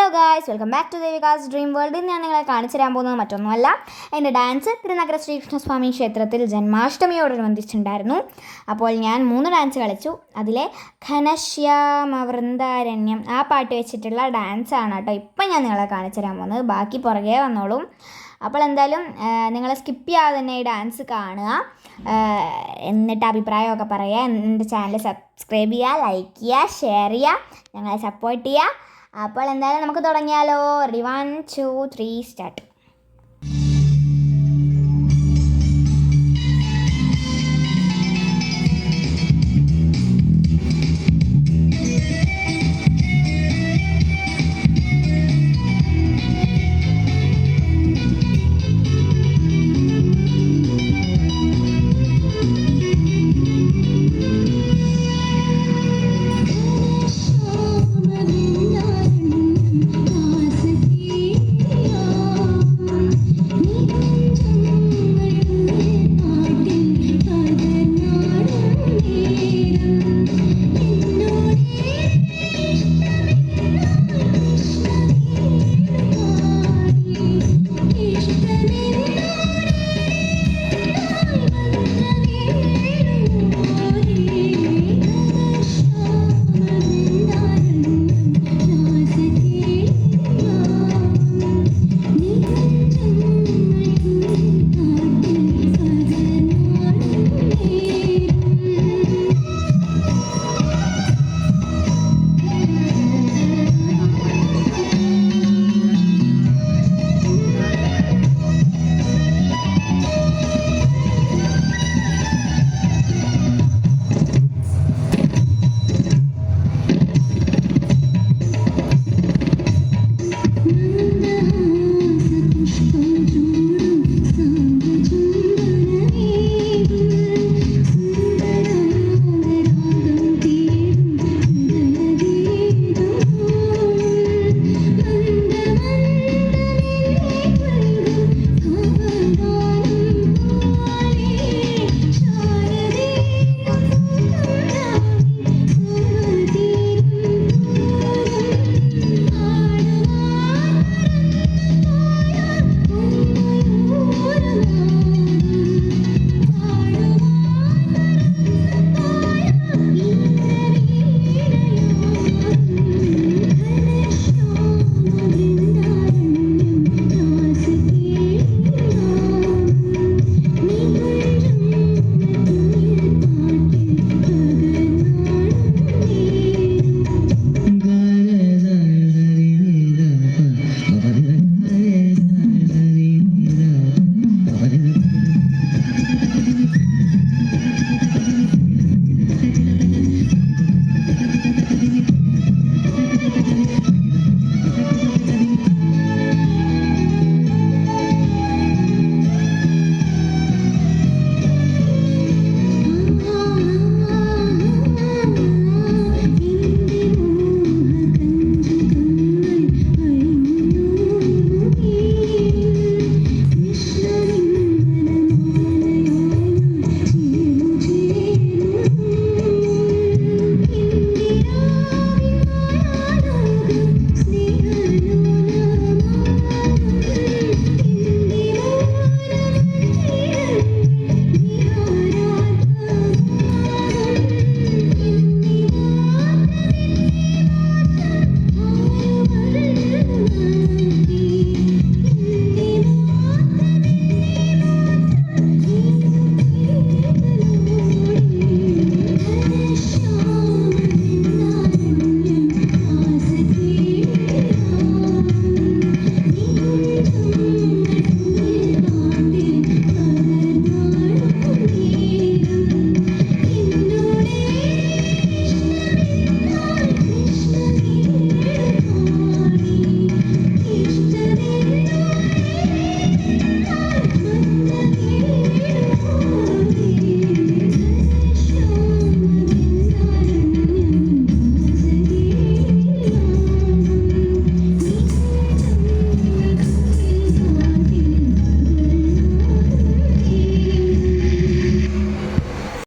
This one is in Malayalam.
Hello guys welcome back to Devika's dream world ഇന്ന് ഞാൻ നിങ്ങളെ കാണിച്ചു തരാൻ പോകുന്നത് മറ്റൊന്നുമല്ല. എന്റെ ഡാൻസ് തിരുനഗര ശ്രീകൃഷ്ണസ്വാമി ക്ഷേത്രത്തിൽ ജന്മാഷ്ടമിയോടനുബന്ധിച്ചുണ്ടായിരുന്നു അപ്പോൾ ഞാൻ മൂന്ന് ഡാൻസ് കളിച്ചു. അതിലെ ഘനശ്യാമ വൃന്ദാരണ്യം ആ പാട്ട് വെച്ചിട്ടുള്ള ഡാൻസ് ആണ് കേട്ടോ ഇപ്പം ഞാൻ നിങ്ങളെ കാണിച്ചു തരാൻ പോകുന്നത്. ബാക്കി പുറകെ വന്നോളും. അപ്പോൾ എന്തായാലും നിങ്ങൾ സ്കിപ്പ് ചെയ്യാതെ തന്നെ ഈ ഡാൻസ് കാണുക. എന്നിട്ട് അഭിപ്രായമൊക്കെ പറയുക. എന്റെ ചാനൽ സബ്സ്ക്രൈബ് ചെയ്യുക ലൈക്ക് ചെയ്യുക ഷെയർ ചെയ്യുക. ഞങ്ങളെ സപ്പോർട്ട് ചെയ്യുക. അപ്പോൾ എന്തായാലും നമുക്ക് തുടങ്ങിയാലോ. Ready one two three start